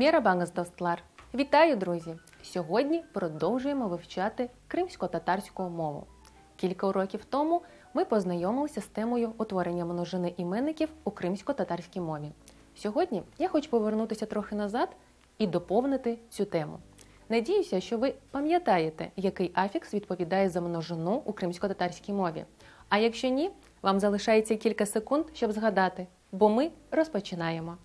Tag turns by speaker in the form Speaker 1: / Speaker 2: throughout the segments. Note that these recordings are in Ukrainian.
Speaker 1: Мєрабангас достлар! Вітаю, друзі! Сьогодні продовжуємо вивчати кримсько-татарську мову. Кілька років тому ми познайомилися з темою утворення множини іменників у кримсько-татарській мові. Сьогодні я хочу повернутися трохи назад і доповнити цю тему. Надіюся, що ви пам'ятаєте, який афікс відповідає за множину у кримсько-татарській мові. А якщо ні, вам залишається кілька секунд, щоб згадати, бо ми розпочинаємо.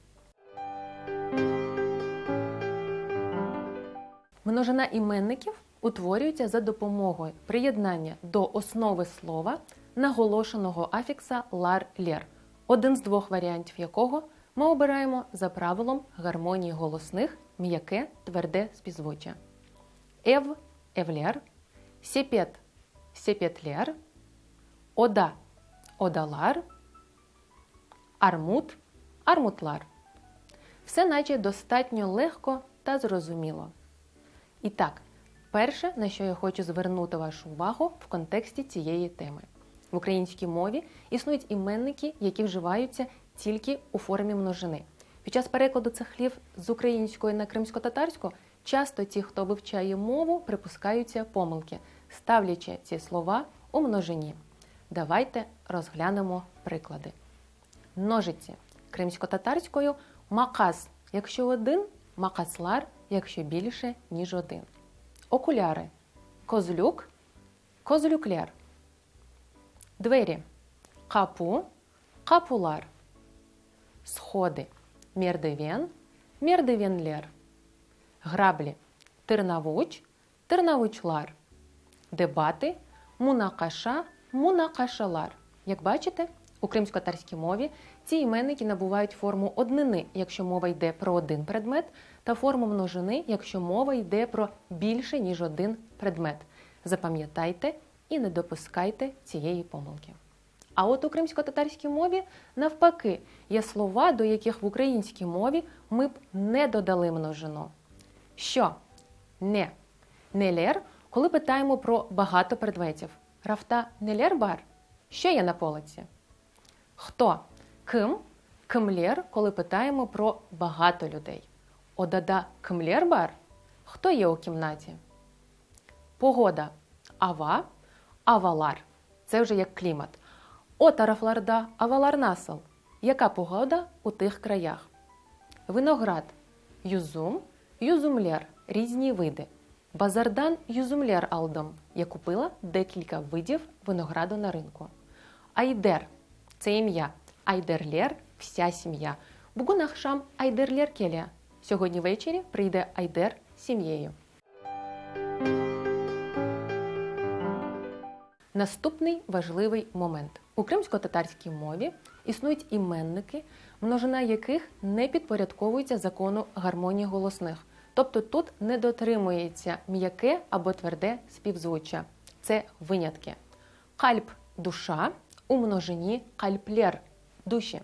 Speaker 1: Множина іменників утворюється за допомогою приєднання до основи слова наголошеного афікса лар-лєр, один з двох варіантів якого ми обираємо за правилом гармонії голосних м'яке тверде співзвуччя. Ев евлер, сепет сепетлер, ода одалар, армут армутлар. Все наче достатньо легко та зрозуміло. І так, перше, на що я хочу звернути вашу увагу в контексті цієї теми. В українській мові існують іменники, які вживаються тільки у формі множини. Під час перекладу цих з української на кримсько-татарську часто ті, хто вивчає мову, припускаються помилки, ставлячи ці слова у множині. Давайте розглянемо приклади. Ножиці кримсько-татарською макас, якщо один, макаслар, якщо більше, ніж один. Окуляри козлюк, козлюкляр. Двері капу, капулар. Сходи мердивен, мердивенлер. Граблі тирнавуч, тирнавучлар. Дебати мунакаша, мунакашалар. Як бачите, у кримсько-татарській мові ці іменники набувають форму однини, якщо мова йде про один предмет, та форму множини, якщо мова йде про більше, ніж один предмет. Запам'ятайте і не допускайте цієї помилки. А от у кримсько-татарській мові, навпаки, є слова, до яких в українській мові ми б не додали множину. Що? Не. Нелер, коли питаємо про багато предметів. Рафта нелер бар? Що є на полиці? Хто? Ким? Кимлєр, коли питаємо про багато людей. Одада кимлєрбар? Хто є у кімнаті? Погода. Ава, авалар. Це вже як клімат. Отарафларда, авалар насал. Яка погода у тих краях? Виноград. Юзум, юзумлєр. Різні види. Базардан юзумлєр алдом. Я купила декілька видів винограду на ринку. Айдер це ім'я. Айдерлєр вся сім'я. Бугун ахшам айдерлєр келя. Сьогодні ввечері прийде Айдер з сім'єю. Наступний важливий момент. У кримсько-татарській мові існують іменники, множина яких не підпорядковується закону гармонії голосних. Тобто тут не дотримується м'яке або тверде співзвуччя. Це винятки. Кальп душа у множині кальплєр душі.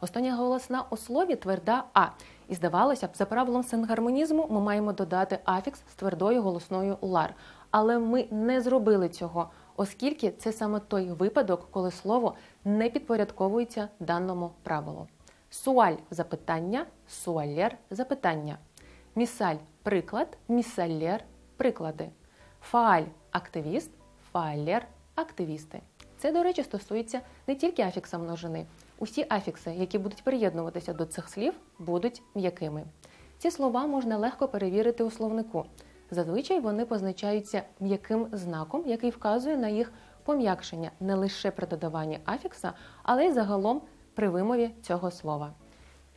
Speaker 1: Остання голосна у слові тверда А. І здавалося б, за правилом сингармонізму ми маємо додати афікс з твердою голосною лар. Але ми не зробили цього, оскільки це саме той випадок, коли слово не підпорядковується даному правилу. Суаль запитання, суалєр запитання. Місаль приклад, місалєр приклади. Фааль активіст, фаалєр активісти. Це, до речі, стосується не тільки афікса множини. Усі афікси, які будуть приєднуватися до цих слів, будуть м'якими. Ці слова можна легко перевірити у словнику. Зазвичай вони позначаються м'яким знаком, який вказує на їх пом'якшення не лише при додаванні афікса, але й загалом при вимові цього слова.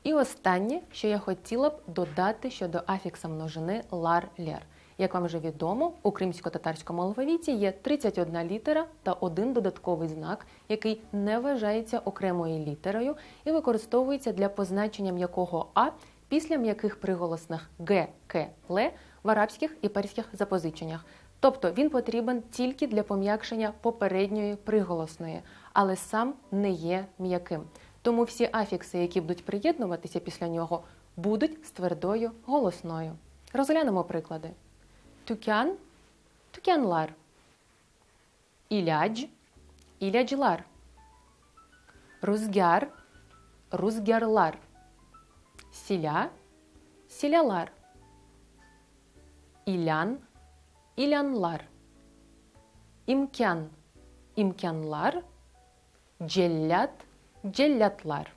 Speaker 1: І останнє, що я хотіла б додати щодо афікса множини лар-лєр. Як вам вже відомо, у кримсько-татарському алфавіті є 31 літера та один додатковий знак, який не вважається окремою літерою і використовується для позначення м'якого А після м'яких приголосних Г, К, Л в арабських і перських запозиченнях. Тобто він потрібен тільки для пом'якшення попередньої приголосної, але сам не є м'яким. Тому всі афікси, які будуть приєднуватися після нього, будуть з твердою голосною. Розглянемо приклади. Tüken, tükenler. İlaç, ilacılar. Rüzgar, rüzgarlar. Sila, silalar. İlan, ilanlar. İmkan, imkanlar. Cellat, cellatlar.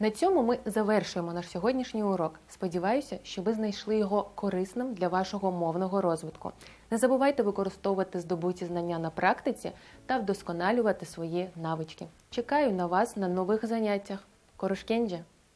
Speaker 1: На цьому ми завершуємо наш сьогоднішній урок. Сподіваюся, що ви знайшли його корисним для вашого мовного розвитку. Не забувайте використовувати здобуті знання на практиці та вдосконалювати свої навички. Чекаю на вас на нових заняттях. Корошкенджі!